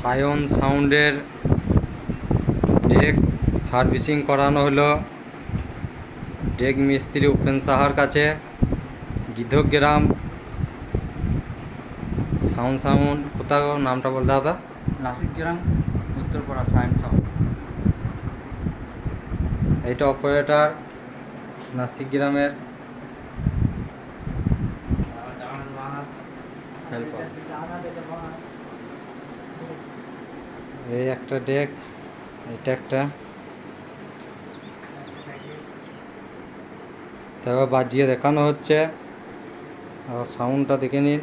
সায়ন সাউন্ডের day servicing করানো হলো। ডেক মিস্ত্রি উপেন সাহার কাছে। গিধগ্রাম সাউন্ড সাউন্ড কোথাও নামটা বল দাদা? নাসিক গ্রাম উত্তরপাড়া সায়েন্স হাউস এইটা অপারেটর নাসিক গ্রামের। হেল্পার এই একটা ডেক এটা একটা। তারপর বাজিয়ে দেখানো হচ্ছে। আর সাউন্ডটা দেখে নিন।